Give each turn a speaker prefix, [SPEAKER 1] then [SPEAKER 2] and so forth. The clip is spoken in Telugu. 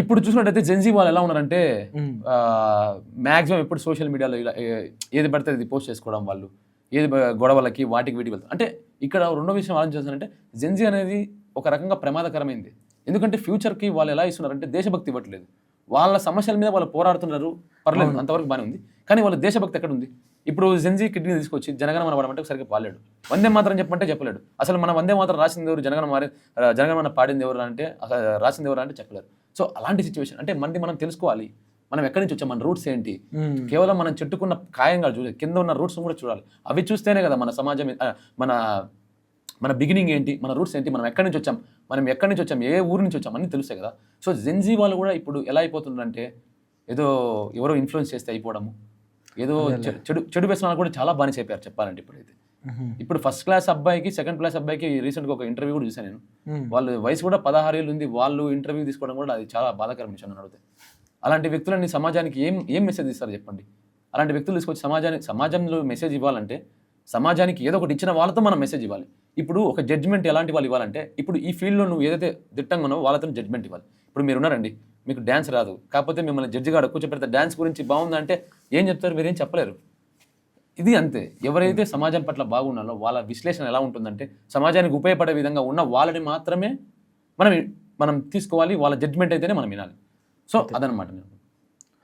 [SPEAKER 1] ఇప్పుడు చూసినట్టయితే జెన్జీ వాళ్ళు ఎలా ఉన్నారంటే
[SPEAKER 2] ఉమ్.
[SPEAKER 1] మ్యాక్సిమం ఎప్పుడు సోషల్ మీడియాలో ఇలా ఏది పడితే అది పోస్ట్ చేసుకోవడం వాళ్ళు ఏది గొడవలకి వాటికి వీటికి వెళ్తారు. అంటే ఇక్కడ రెండో విషయం ఆలోచించాలంటే జెన్జీ అనేది ఒక రకంగా ప్రమాదకరమైంది. ఎందుకంటే ఫ్యూచర్కి వాళ్ళు ఎలా ఇస్తున్నారంటే దేశభక్తి ఇవ్వట్లేదు. వాళ్ళ సమస్యల మీద వాళ్ళు పోరాడుతున్నారు. పర్లేదు అంతవరకు బాగానే ఉంది. కానీ వాళ్ళ దేశభక్తి ఎక్కడ ఉంది? ఇప్పుడు జెన్జీ కిడ్నీ తీసుకొచ్చి జనగణమన పడమంటే సరిగ్గా పాలేడు వందే మాత్రం చెప్పమంటే చెప్పలేడు. అసలు మన వందే మాత్రం రాసింది ఎవరు? జనగణ మారి జనగణమన పాడింది ఎవరు అంటే అసలు రాసింది ఎవరు అంటే చెప్పలేరు. సో అలాంటి సిచ్యువేషన్ అంటే మనది మనం తెలుసుకోవాలి. మనం ఎక్కడి నుంచి వచ్చాం మన రూట్స్ ఏంటి. కేవలం మనం చెట్టుకున్న కాయంగా చూడాలి కింద ఉన్న రూట్స్ కూడా చూడాలి. అవి చూస్తేనే కదా మన సమాజం మన మన బిగినింగ్ ఏంటి మన రూట్స్ ఏంటి మనం ఎక్కడి నుంచి వచ్చాం మనం ఎక్కడి నుంచి వచ్చాం ఏ ఊరు నుంచి వచ్చాం అన్నీ తెలుస్తాయి కదా. సో జెన్జీ వాళ్ళు కూడా ఇప్పుడు ఎలా అయిపోతుందంటే ఏదో ఎవరో ఇన్ఫ్లుయెన్స్ చేస్తే అయిపోవడము ఏదో చెడు చెడు వ్యసనాలు కూడా చాలా బాగా చెప్పారు చెప్పాలంటే ఇప్పుడైతే. ఇప్పుడు ఫస్ట్ క్లాస్ అబ్బాయికి సెకండ్ క్లాస్ అబ్బాయికి రీసెంట్గా ఒక ఇంటర్వ్యూ కూడా చూసాను నేను. వాళ్ళు వయసు కూడా పదహారు ఏళ్ళు ఉంది వాళ్ళు ఇంటర్వ్యూ తీసుకోవడం కూడా అది చాలా బాధాకరం విషయం నన్ను అడిగితే. అలాంటి వ్యక్తులని సమాజానికి ఏం ఏం మెసేజ్ ఇస్తారు చెప్పండి? అలాంటి వ్యక్తులు తీసుకొచ్చి సమాజానికి సమాజంలో మెసేజ్ ఇవ్వాలంటే సమాజానికి ఏదో ఒకటి ఇచ్చిన వాళ్ళతో మనం మెసేజ్ ఇవ్వాలి. ఇప్పుడు ఒక జడ్జ్మెంట్ ఎలాంటి వాళ్ళు ఇవ్వాలంటే ఇప్పుడు ఈ ఫీల్డ్లో నువ్వు ఏదైతే దిట్టంగా ఉన్నావో వాళ్ళతో జడ్జ్మెంట్ ఇవ్వాలి. ఇప్పుడు మీరు ఉన్నారండి మీకు డ్యాన్స్ రాదు. కాకపోతే మిమ్మల్ని జడ్జిగా అక్కడ కూర్చోపెడితే డ్యాన్స్ గురించి బాగుందంటే ఏం చెప్తారు? మీరేం చెప్పలేరు. ఇది అంతే. ఎవరైతే సమాజం పట్ల బాగున్నారో వాళ్ళ విశ్లేషణ ఎలా ఉంటుందంటే సమాజానికి ఉపయోగపడే విధంగా ఉన్న వాళ్ళని మాత్రమే మనం మనం తీసుకోవాలి వాళ్ళ జడ్జ్మెంట్ అయితేనే మనం వినాలి. సో అదనమాట నేను.